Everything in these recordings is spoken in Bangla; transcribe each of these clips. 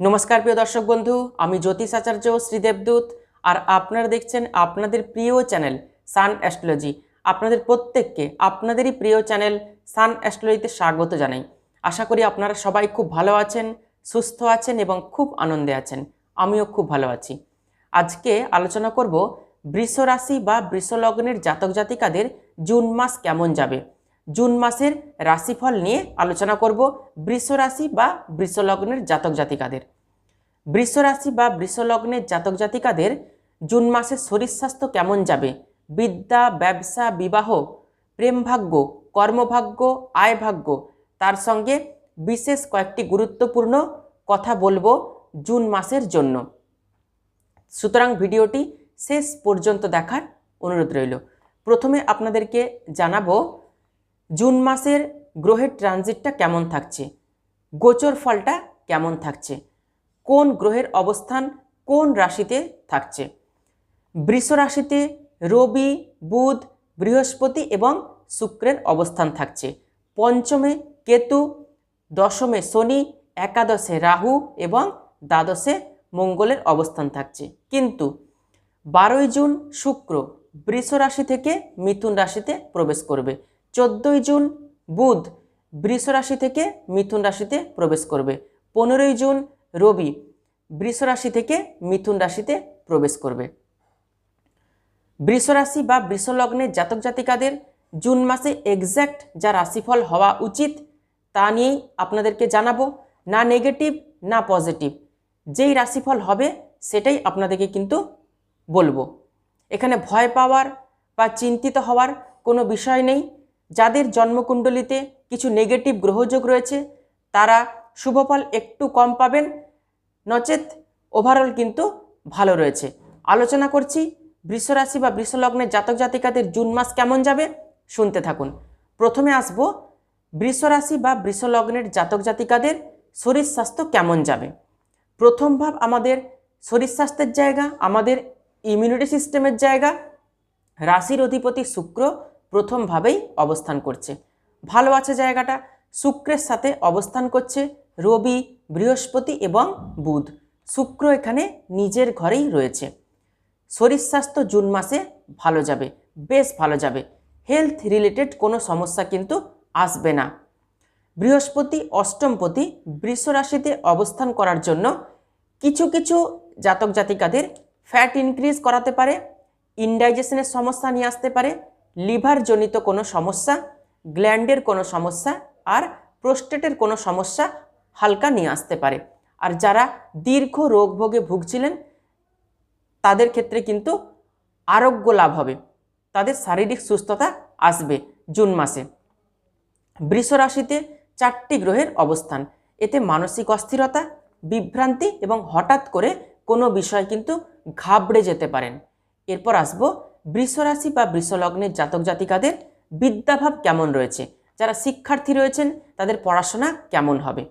নমস্কার প্রিয় দর্শক বন্ধু, আমি জ্যোতিষ আচার্য শ্রীদেবদূত আর আপনারা দেখছেন আপনাদের প্রিয় চ্যানেল সান অ্যাস্ট্রোলজি। আপনাদের প্রত্যেককে আপনাদেরই প্রিয় চ্যানেল সান অ্যাস্ট্রোলজিতে স্বাগত জানাই। আশা করি আপনারা সবাই খুব ভালো আছেন, সুস্থ আছেন এবং খুব আনন্দে আছেন। আমিও খুব ভালো আছি। আজকে আলোচনা করব বৃষ রাশি বা বৃষ লগ্নের জাতক জাতিকাদের জুন মাস কেমন যাবে। জুন মাসের রাশিফল নিয়ে আলোচনা করব বৃষ রাশি বা বৃষলগ্নের জাতক জাতিকাদের। বৃষ রাশি বা বৃষলগ্নের জাতক জাতিকাদের জুন মাসে শরীর স্বাস্থ্য কেমন যাবে? বিদ্যা, ব্যবসা, বিবাহ, প্রেম ভাগ্য, কর্মভাগ্য, আয় ভাগ্য, তার সঙ্গে বিশেষ কয়েকটি গুরুত্বপূর্ণ কথা বলব জুন মাসের জন্য। সুতরাং ভিডিওটি শেষ পর্যন্ত দেখার অনুরোধ রইল। প্রথমে আপনাদেরকে জানাব জুন মাসের গ্রহের ট্রানজিটটা কেমন থাকছে? গোচর ফলটা কেমন থাকছে? কোন গ্রহের অবস্থান কোন রাশিতে থাকছে? বৃষ রাশিতে রবি, বুধ, বৃহস্পতি এবং শুক্রের অবস্থান থাকছে। পঞ্চমে কেতু, দশমে শনি, একাদশে রাহু এবং দ্বাদশে মঙ্গলের অবস্থান থাকছে। কিন্তু বারোই জুন শুক্র বৃষ রাশি থেকে মিথুন রাশিতে প্রবেশ করবে। চোদ্দোই জুন বুধ বৃষ রাশি থেকে মিথুন রাশিতে প্রবেশ করবে। পনেরোই জুন রবি বৃষ রাশি থেকে মিথুন রাশিতে প্রবেশ করবে। বৃষ রাশি বা বৃষ লগ্নের জাতক জাতিকাদের জুন মাসে এক্স্যাক্ট যা রাশিফল হওয়া উচিত তা নিয়েই আপনাদেরকে জানাব, না নেগেটিভ না পজিটিভ যেই রাশিফল হবে সেটাই আপনাদেরকে কিন্তু বলব। এখানে ভয় পাওয়ার বা চিন্তিত হওয়ার কোনো বিষয় নেই। যাদের জন্মকুণ্ডলিতে কিছু নেগেটিভ গ্রহযোগ রয়েছে, তারা শুভফল একটু কম পাবেন। নচেত ওভারঅল কিন্তু ভালো রয়েছে। আলোচনা করছি বৃষরাশি বা বৃষলগ্নের জাতক জাতিকাদের জুন মাস কেমন যাবে, শুনতে থাকুন। প্রথমে আসব বৃষরাশি বা বৃষলগ্নের জাতক জাতিকাদের শরীর স্বাস্থ্য কেমন যাবে। প্রথম ভাব আমাদের শরীর স্বাস্থ্যের জায়গা, আমাদের ইমিউনিটি সিস্টেমের জায়গা। রাশির অধিপতি শুক্র প্রথমভাবেই অবস্থান করছে। ভালো আছে জায়গাটা, শুক্রের সাথে অবস্থান করছে রবি, বৃহস্পতি এবং বুধ। শুক্র এখানে নিজের ঘরেই রয়েছে। শরীর স্বাস্থ্য জুন মাসে ভালো যাবে, বেশ ভালো যাবে। হেলথ রিলেটেড কোনো সমস্যা কিন্তু আসবে না। বৃহস্পতি, অষ্টমপতি বৃষ রাশিতে অবস্থান করার জন্য কিছু কিছু জাতক জাতিকাদের ফ্যাট ইনক্রিজ করাতে পারে ইনডাইজেশনের সমস্যা নিয়ে আসতে পারে লিভারজনিত কোনো সমস্যা, গ্ল্যান্ডের কোনো সমস্যা আর প্রোস্টেটের কোনো সমস্যা হালকা নিয়ে আসতে পারে। আর যারা দীর্ঘ রোগ ভোগে ভুগছিলেন, তাদের ক্ষেত্রে কিন্তু আরোগ্য লাভ হবে। তাদের শারীরিক সুস্থতা আসবে জুন মাসে। বৃষ রাশিতে চারটি গ্রহের অবস্থান। এতে মানসিক অস্থিরতা, বিভ্রান্তি এবং হঠাৎ করে কোনো বিষয় কিন্তু ঘাবড়ে যেতে পারেন। এরপর আসব বৃষ রাশি বা বৃষলগ্নের জাতক জাতিকাদের বিদ্যাভাব কেমন রয়েছে? যারা শিক্ষার্থী রয়েছেন, তাদের পড়াশোনা কেমন হবে?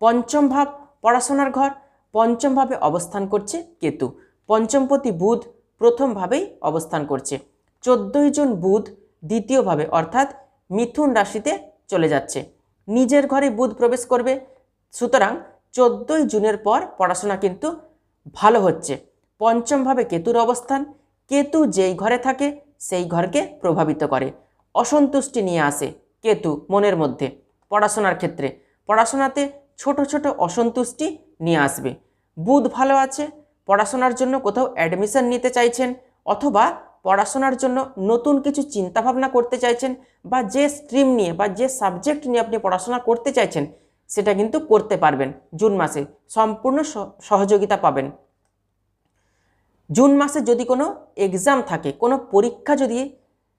পঞ্চম ভাব, পড়াশোনার ঘর। পঞ্চমভাবে অবস্থান করছে কেতু। পঞ্চমপতি বুধ প্রথমভাবেই অবস্থান করছে। চোদ্দোই জুন বুধ দ্বিতীয়ভাবে অর্থাৎ মিথুন রাশিতে চলে যাচ্ছে। নিজের ঘরে বুধ প্রবেশ করবে। সুতরাং চোদ্দোই জুনের পর পড়াশোনা কিন্তু ভালো হচ্ছে। পঞ্চমভাবে কেতুর অবস্থান। কেতু যেই ঘরে থাকে, সেই ঘরকে প্রভাবিত করে। অসন্তুষ্টি নিয়ে আসে কেতু মনের মধ্যে। পড়াশোনার ক্ষেত্রে, পড়াশোনাতে ছোট ছোট অসন্তুষ্টি নিয়ে আসবে। বুধ ভালো আছে, পড়াশোনার জন্য কোথাও অ্যাডমিশন নিতে চাইছেন অথবা পড়াশোনার জন্য নতুন কিছু চিন্তাভাবনা করতে চাইছেন বা যে স্ট্রিম নিয়ে বা যে সাবজেক্ট নিয়ে আপনি পড়াশোনা করতে চাইছেন, সেটা কিন্তু করতে পারবেন। জুন মাসে সম্পূর্ণ সহযোগিতা পাবেন। জুন মাসে যদি কোনো এক্সাম থাকে, কোনো পরীক্ষা যদি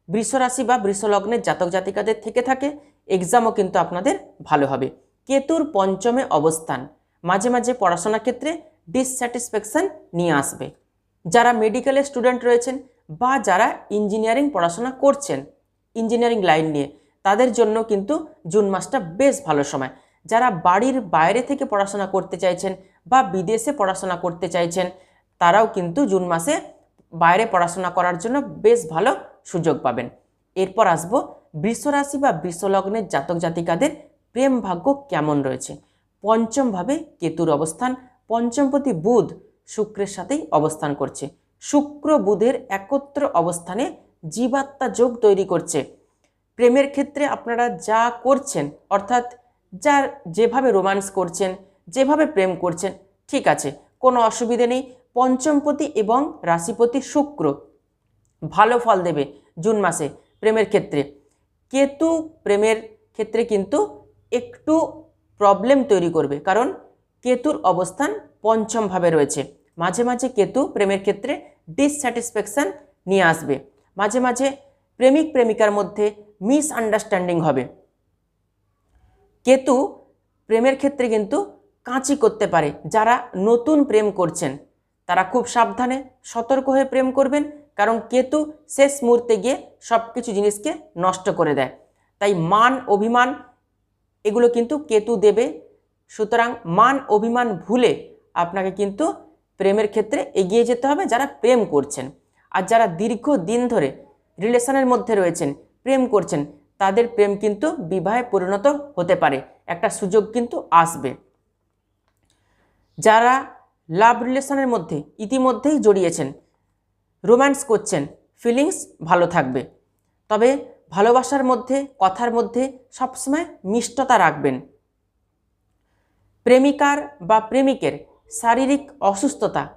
বৃষরাশি বা বৃষলগ্নের জাতক জাতিকাদের থেকে থাকে, এক্সামও কিন্তু আপনাদের ভালো হবে। কেতুর পঞ্চমে অবস্থান, মাঝে মাঝে পড়াশোনার ক্ষেত্রে ডিসস্যাটিসফ্যাকশান নিয়ে আসবে। যারা মেডিকেলের স্টুডেন্ট রয়েছেন বা যারা ইঞ্জিনিয়ারিং পড়াশোনা করছেন ইঞ্জিনিয়ারিং লাইন নিয়ে, তাদের জন্য কিন্তু জুন মাসটা বেশ ভালো সময়। যারা বাড়ির বাইরে থেকে পড়াশোনা করতে চাইছেন বা বিদেশে পড়াশোনা করতে চাইছেন তারাও কিন্তু জুন মাসে বাইরে পড়াশোনা করার জন্য বেশ ভালো সুযোগ পাবেন। এরপর আসব বৃষরাশি বা বৃষলগ্নের জাতক জাতিকাদের প্রেম ভাগ্য কেমন রয়েছে? পঞ্চমভাবে কেতুর অবস্থান, পঞ্চমপতি বুধ শুক্রের সাথেই অবস্থান করছে। শুক্র বুধের একত্র অবস্থানে জীবাত্মা যোগ তৈরি করছে। প্রেমের ক্ষেত্রে আপনারা যা করছেন, অর্থাৎ যার যেভাবে রোম্যান্স করছেন, যেভাবে প্রেম করছেন, ঠিক আছে, কোনো অসুবিধে নেই। পঞ্চমপতি এবং রাশিপতি শুক্র। ভালো ফল দেবে জুন মাসে প্রেমের ক্ষেত্রে। কেতু প্রেমের ক্ষেত্রে কিন্তু একটু প্রবলেম তৈরি করবে, কারণ কেতুর অবস্থান পঞ্চমভাবে রয়েছে। মাঝে মাঝে কেতু প্রেমের ক্ষেত্রে ডিসস্যাটিসফ্যাকশান নিয়ে আসবে। মাঝে মাঝে প্রেমিক প্রেমিকার মধ্যে মিসআন্ডারস্ট্যান্ডিং হবে। কেতু প্রেমের ক্ষেত্রে কিন্তু কাঁচি করতে পারে। যারা নতুন প্রেম করছেন তারা খুব সাবধানে সতর্ক হয়ে প্রেম করবেন, কারণ কেতু শেষ মুহূর্তে গিয়ে সব কিছু জিনিসকে নষ্ট করে দেয়। তাই মান, অভিমান, এগুলো কিন্তু কেতু দেবে। সুতরাং মান, অভিমান ভুলে আপনাকে কিন্তু প্রেমের ক্ষেত্রে এগিয়ে যেতে হবে যারা প্রেম করছেন। আর যারা দীর্ঘ দিন ধরে রিলেশনের মধ্যে রয়েছেন, প্রেম করছেন, তাদের প্রেম কিন্তু বিবাহে পরিণত হতে পারে। একটা সুযোগ কিন্তু আসবে। যারা লাভ রিলেশনের মধ্যে ইতিমধ্যেই জড়িয়েছেন। রোম্যান্স করছেন, ফিলিংস ভালো থাকবে। তবে ভালোবাসার মধ্যে, কথার মধ্যে সবসময় মিষ্টতা রাখবেন। প্রেমিকার বা প্রেমিকের শারীরিক অসুস্থতা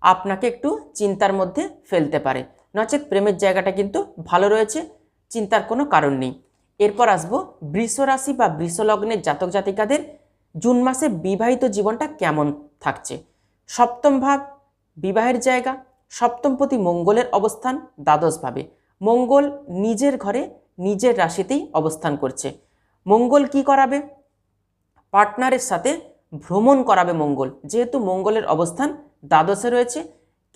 আপনাকে একটু চিন্তার মধ্যে ফেলতে পারে। নচেত প্রেমের জায়গাটা কিন্তু ভালো রয়েছে, চিন্তার কোনো কারণ নেই। এরপর আসব বৃষ রাশি বা বৃষ লগ্নের জাতক জাতিকাদের জুন মাসে বিবাহিত জীবনটা কেমন? থাকছে। সপ্তম ভাব বিবাহের জায়গা সপ্তমপতি মঙ্গলের অবস্থান দ্বাদশভাবে। মঙ্গল নিজের ঘরে, নিজের রাশিতেই অবস্থান করছে। মঙ্গল কি করাবে? পার্টনারের সাথে ভ্রমণ করাবে মঙ্গল। যেহেতু মঙ্গলের অবস্থান দ্বাদশে রয়েছে,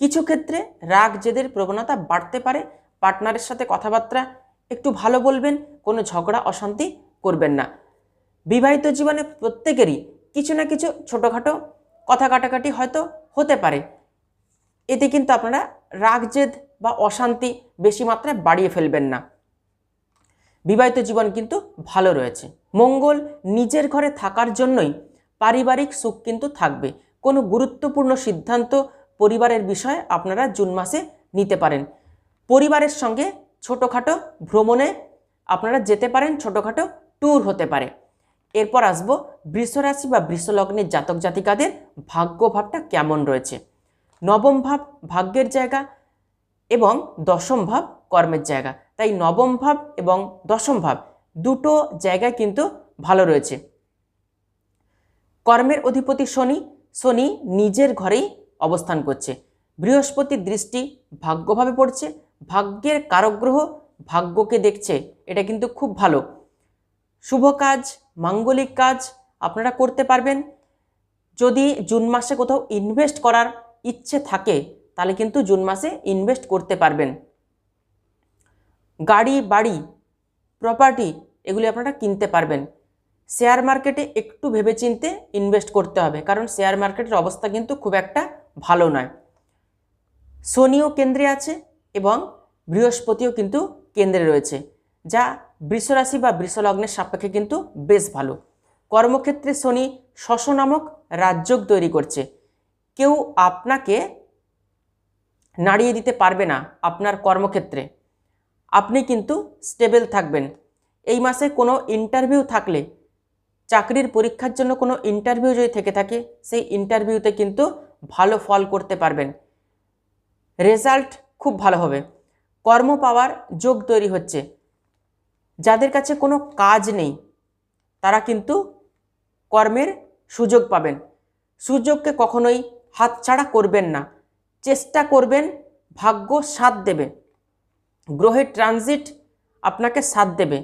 কিছু ক্ষেত্রে রাগ জেদের প্রবণতা বাড়তে পারে। পার্টনারের সাথে কথাবার্তা একটু ভালো বলবেন, কোনো ঝগড়া, অশান্তি করবেন না। বিবাহিত জীবনে প্রত্যেকেরই কিছু না কিছু ছোটোখাটো কথা কাটাকাটি হয়তো হতে পারে। এতে কিন্তু আপনারা রাগ জেদ বা অশান্তি বেশি মাত্রায় বাড়িয়ে ফেলবেন না। বিবাহিত জীবন কিন্তু ভালো রয়েছে। মঙ্গল নিজের ঘরে থাকার জন্যই পারিবারিক সুখ কিন্তু থাকবে। কোনো গুরুত্বপূর্ণ সিদ্ধান্ত পরিবারের বিষয়ে আপনারা জুন মাসে নিতে পারেন। পরিবারের সঙ্গে ছোটোখাটো ভ্রমণে আপনারা যেতে পারেন, ছোটোখাটো ট্যুর হতে পারে। এরপর আসব বৃষরাশি বা বৃষলগ্নের জাতক জাতিকাদের ভাগ্যভাবটা কেমন রয়েছে? নবম ভাব ভাগ্যের জায়গা এবং দশম ভাব কর্মের জায়গা। তাই নবম ভাব এবং দশম ভাব দুটো জায়গায় কিন্তু ভালো রয়েছে। কর্মের অধিপতি শনি শনি নিজের ঘরেই অবস্থান করছে। বৃহস্পতির দৃষ্টি ভাগ্যভাবে পড়ছে, ভাগ্যের কারগ্রহ ভাগ্যকে দেখছে, এটা কিন্তু খুব ভালো। শুভ কাজ মাঙ্গলিক কাজ আপনারা করতে পারবেন। যদি জুন মাসে কোথাও ইনভেস্ট করার ইচ্ছে থাকে, তাহলে কিন্তু জুন মাসে ইনভেস্ট করতে পারবেন। গাড়ি, বাড়ি প্রপার্টি এগুলি আপনারা কিনতে পারবেন। শেয়ার মার্কেটে একটু ভেবেচিন্তে ইনভেস্ট করতে হবে, কারণ শেয়ার মার্কেটের অবস্থা কিন্তু খুব একটা ভালো নয়। শনিও কেন্দ্রে আছে এবং বৃহস্পতিও কিন্তু কেন্দ্রে রয়েছে, যা বৃষরাশি বা বৃষলগ্নের সাপেক্ষে কিন্তু বেশ ভালো। কর্মক্ষেত্রে শনি শশ নামক রাজযোগ তৈরি করছে। কেউ আপনাকে নাড়িয়ে দিতে পারবে না আপনার কর্মক্ষেত্রে। আপনি কিন্তু স্টেবল থাকবেন। এই মাসে কোনো ইন্টারভিউ থাকলে, চাকরির পরীক্ষার জন্য কোনো ইন্টারভিউ যদি থেকে থাকে, সেই ইন্টারভিউতে কিন্তু ভালো ফল করতে পারবেন। রেজাল্ট খুব ভালো হবে। কর্ম পাওয়ার যোগ তৈরি হচ্ছে। যাদের কাছে কোনো কাজ নেই, তারা কিন্তু কর্মের সুযোগ পাবেন। সুযোগকে কখনোই হাতছাড়া করবেন না। চেষ্টা করবেন, ভাগ্য সাথ দেবে। গ্রহের ট্রানজিট আপনাকে সাথ দেবে।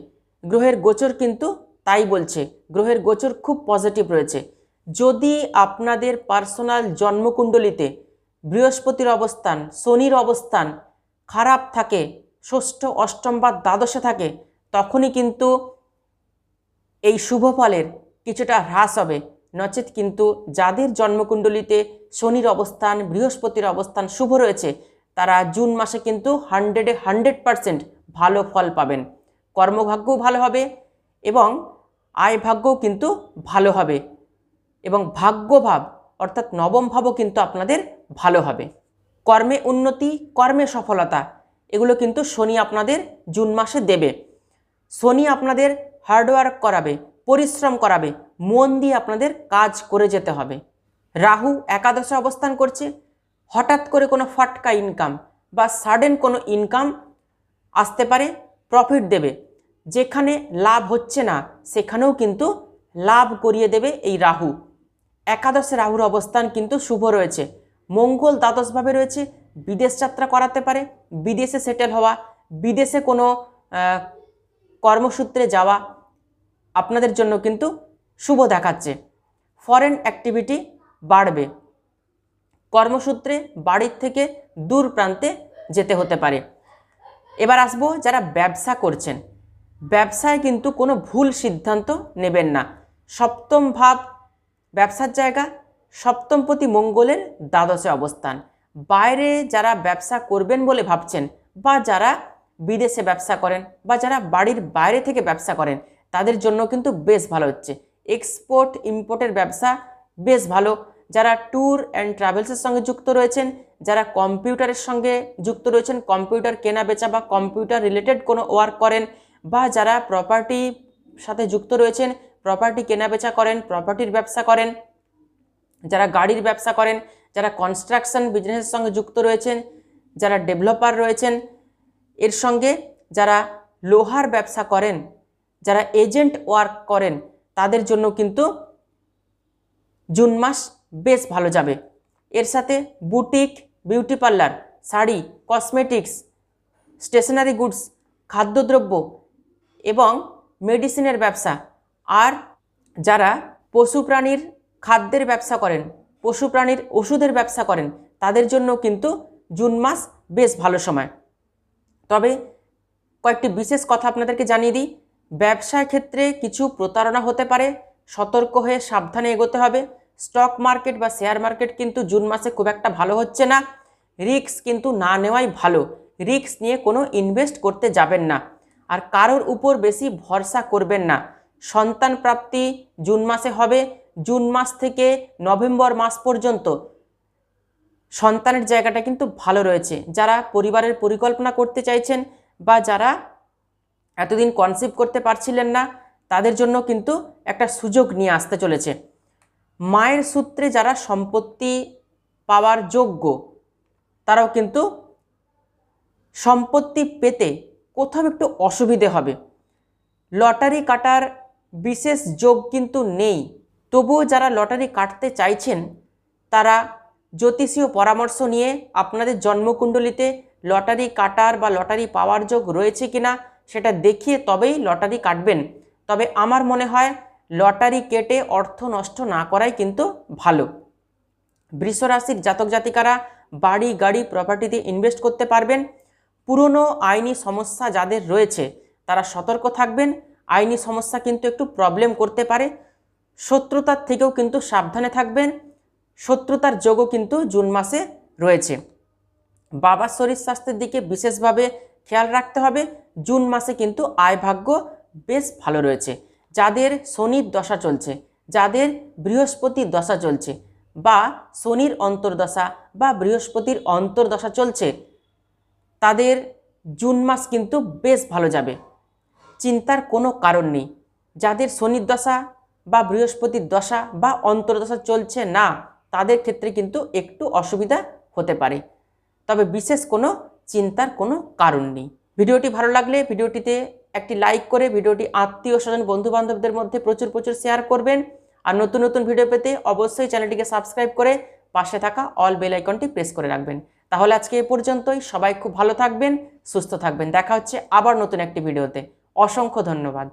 গ্রহের গোচর কিন্তু তাই বলছে, গ্রহের গোচর খুব পজিটিভ রয়েছে। যদি আপনাদের পার্সোনাল জন্মকুণ্ডলিতে বৃহস্পতির অবস্থান, শনির অবস্থান খারাপ থাকে, ষষ্ঠ, অষ্টম বা দ্বাদশে থাকে তখনই কিন্তু এই শুভ ফলের কিছুটা হ্রাস হবে। নচেত কিন্তু যাদের জন্মকুণ্ডলিতে শনির অবস্থান, বৃহস্পতির অবস্থান শুভ রয়েছে, তারা জুন মাসে কিন্তু হান্ড্রেডে হান্ড্রেড পারসেন্ট ভালো ফল পাবেন। কর্মভাগ্যও ভালো হবে এবং আয় ভাগ্যও কিন্তু ভালো হবে এবং ভাগ্যভাব অর্থাৎ নবম ভাবও কিন্তু আপনাদের ভালো হবে। কর্মে উন্নতি, কর্মে সফলতা, এগুলো কিন্তু শনি আপনাদের জুন মাসে দেবে। শনি আপনাদের হার্ডওয়ার্ক করাবে, পরিশ্রম করাবে, মন দিয়ে আপনাদের কাজ করে যেতে হবে। রাহু একাদশে অবস্থান করছে, হঠাৎ করে কোনো ফটকা ইনকাম বা সাডেন কোনো ইনকাম আসতে পারে প্রফিট দেবে। যেখানে লাভ হচ্ছে না, সেখানেও কিন্তু লাভ করিয়ে দেবে এই রাহু। একাদশে রাহুর অবস্থান কিন্তু শুভ রয়েছে। মঙ্গল দ্বাদশভাবে রয়েছে, বিদেশ যাত্রা করাতে পারে, বিদেশে সেটেল হওয়া, বিদেশে কোনো কর্মসূত্রে যাওয়া আপনাদের জন্য কিন্তু শুভ দেখাচ্ছে। ফরেন অ্যাক্টিভিটি বাড়বে। কর্মসূত্রে বাড়ির থেকে দূর প্রান্তে যেতে হতে পারে। এবার আসব যারা ব্যবসা করছেন। ব্যবসায় কিন্তু কোনো ভুল সিদ্ধান্ত নেবেন না। সপ্তম ভাব ব্যবসার জায়গা সপ্তমপতি মঙ্গলের দ্বাদশে অবস্থান। বাইরে যারা ব্যবসা করবেন বলে ভাবছেন বা যারা বিদেশে ব্যবসা করেন বা যারা বাড়ির বাইরে থেকে ব্যবসা করেন, তাদের জন্য কিন্তু বেশ ভালো হচ্ছে। এক্সপোর্ট ইম্পোর্টের ব্যবসা বেশ ভালো। যারা ট্যুর অ্যান্ড ট্রাভেলসের সঙ্গে যুক্ত রয়েছেন, যারা কম্পিউটারের সঙ্গে যুক্ত রয়েছেন কম্পিউটার কেনা বেচা বা কম্পিউটার রিলেটেড কোনো ওয়ার্ক করেন বা যারা প্রপার্টি সাথে যুক্ত রয়েছেন প্রপার্টি কেনা বেচা করেন প্রপার্টির ব্যবসা করেন, যারা গাড়ির ব্যবসা করেন, যারা কনস্ট্রাকশন বিজনেসের সঙ্গে যুক্ত রয়েছেন, যারা ডেভেলপার রয়েছেন এর সঙ্গে যারা লোহার ব্যবসা করেন, যারা এজেন্ট ওয়ার্ক করেন, তাদের জন্য কিন্তু জুন মাস বেশ ভালো যাবে। এর সাথে boutique, beauty parlour, sari cosmetics stationery goods খাদ্যদ্রব্য এবং মেডিসিনের ব্যবসা। আর যারা পশু প্রাণীর খাদ্যের ব্যবসা করেন, পশু প্রাণীর ওষুধের ব্যবসা করেন, তাদের জন্য কিন্তু জুন মাস বেশ ভালো সময়। তবে কয়েকটি বিশেষ কথা আপনাদেরকে জানিয়ে দিই। ব্যবসার ক্ষেত্রে কিছু প্রতারণা হতে পারে, সতর্ক হয়ে সাবধানে এগোতে হবে। স্টক মার্কেট বা শেয়ার মার্কেট কিন্তু জুন মাসে খুব একটা ভালো হচ্ছে না। রিস্ক কিন্তু না নেওয়াই ভালো। রিস্ক নিয়ে কোনো ইনভেস্ট করতে যাবেন না। আর কারোর উপর বেশি ভরসা করবেন না। সন্তান প্রাপ্তি জুন মাসে হবে। জুন মাস থেকে নভেম্বর মাস পর্যন্ত সন্তানের জায়গাটা কিন্তু ভালো রয়েছে। যারা পরিবারের পরিকল্পনা করতে চাইছেন বা যারা এতদিন কনসিভ করতে পারছিলেন না, তাদের জন্য কিন্তু একটা সুযোগ নিয়ে আসতে চলেছে। মায়ের সূত্রে যারা সম্পত্তি পাওয়ার যোগ্য, তারাও কিন্তু সম্পত্তি পেতে কোথাও একটু অসুবিধে হবে। লটারি কাটার বিশেষ যোগ কিন্তু নেই। তবুও যারা লটারি কাটতে চাইছেন, তারা জ্যোতিষীয় পরামর্শ নিয়ে আপনাদের জন্মকুণ্ডলিতে লটারি কাটার বা লটারি পাওয়ার যোগ রয়েছে কিনা সেটা দেখিয়ে তবেই লটারি কাটবেন। তবে আমার মনে হয় লটারি কেটে অর্থ নষ্ট না করাই কিন্তু ভালো। বৃষরাশির জাতক জাতিকারা বাড়ি, গাড়ি প্রপার্টিতে ইনভেস্ট করতে পারবেন। পুরনো আইনি সমস্যা যাদের রয়েছে, তারা সতর্ক থাকবেন। আইনি সমস্যা কিন্তু একটু প্রবলেম করতে পারে। শত্রুতার থেকেও কিন্তু সাবধানে থাকবেন। শত্রুতার যোগও কিন্তু জুন মাসে রয়েছে। বাবার শরীর স্বাস্থ্যের দিকে বিশেষভাবে খেয়াল রাখতে হবে। জুন মাসে কিন্তু আয় ভাগ্য বেশ ভালো রয়েছে। যাদের শনির দশা চলছে, যাদের বৃহস্পতির দশা চলছে বা শনির অন্তর্দশা বা বৃহস্পতির অন্তর্দশা চলছে, তাদের জুন মাস কিন্তু বেশ ভালো যাবে। চিন্তার কোনো কারণ নেই। যাদের শনির দশা বা বৃহস্পতির দশা বা অন্তর্দশা চলছে না তাদের ক্ষেত্রে কিন্তু একটু অসুবিধা হতে পারে। তবে বিশেষ কোনো চিন্তার কোনো কারণ নেই। ভিডিওটি ভালো লাগলে ভিডিওটিতে একটি লাইক করে ভিডিওটি আত্মীয় স্বজন বন্ধু বান্ধবদের মধ্যে প্রচুর প্রচুর শেয়ার করবেন। আর নতুন নতুন ভিডিও পেতে অবশ্যই চ্যানেলটিকে সাবস্ক্রাইব করে পাশে থাকা অল বেল আইকনটি প্রেস করে রাখবেন। তাহলে আজকে এ পর্যন্তই। সবাই খুব ভালো থাকবেন, সুস্থ থাকবেন। দেখা হচ্ছে আবার নতুন একটি ভিডিওতে। অসংখ্য ধন্যবাদ।